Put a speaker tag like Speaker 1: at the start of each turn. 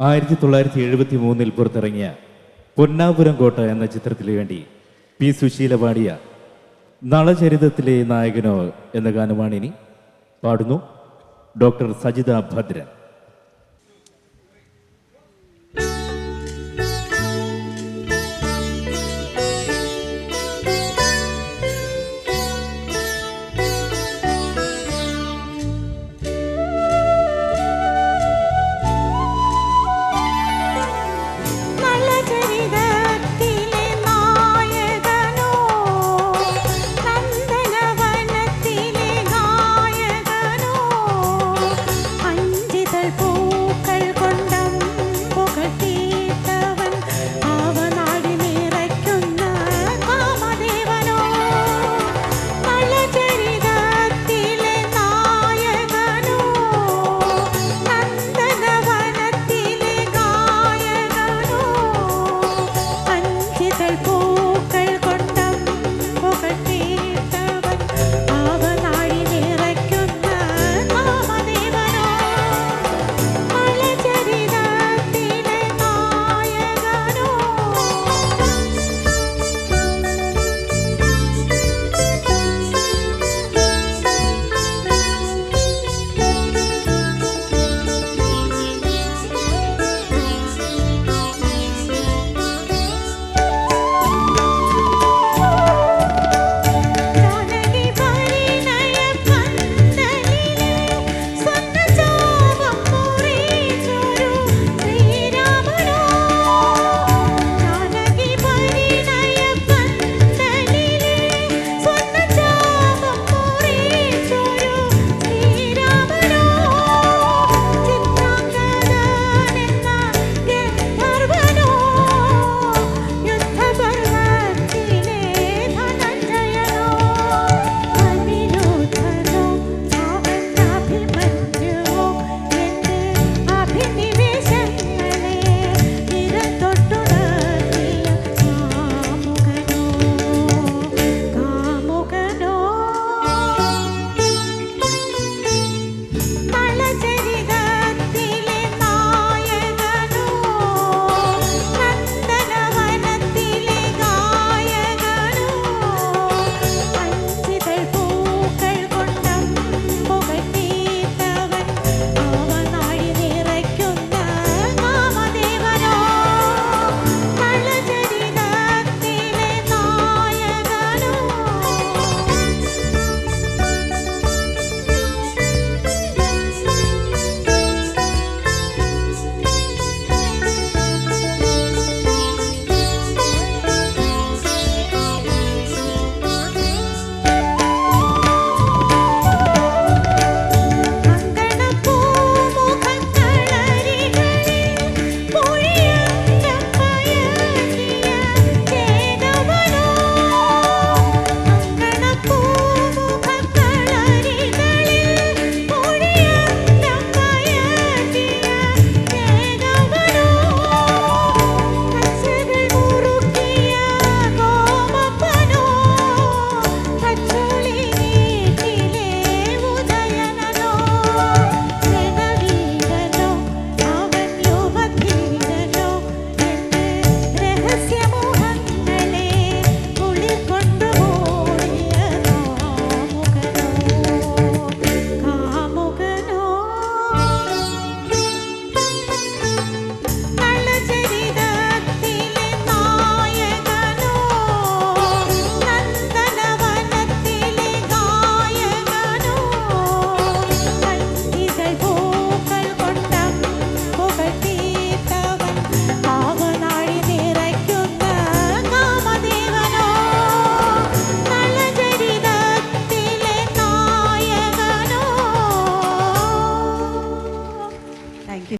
Speaker 1: ആയിരത്തി തൊള്ളായിരത്തി എഴുപത്തി മൂന്നിൽ പുറത്തിറങ്ങിയ പൊന്നാപുരം കോട്ട എന്ന ചിത്രത്തിന് വേണ്ടി പി സുശീല പാടിയ നളചരിതത്തിലെ നായകനോ എന്ന ഗാനമാണിനി. പാടുന്നു ഡോക്ടർ സജിത ഭദ്രൻ.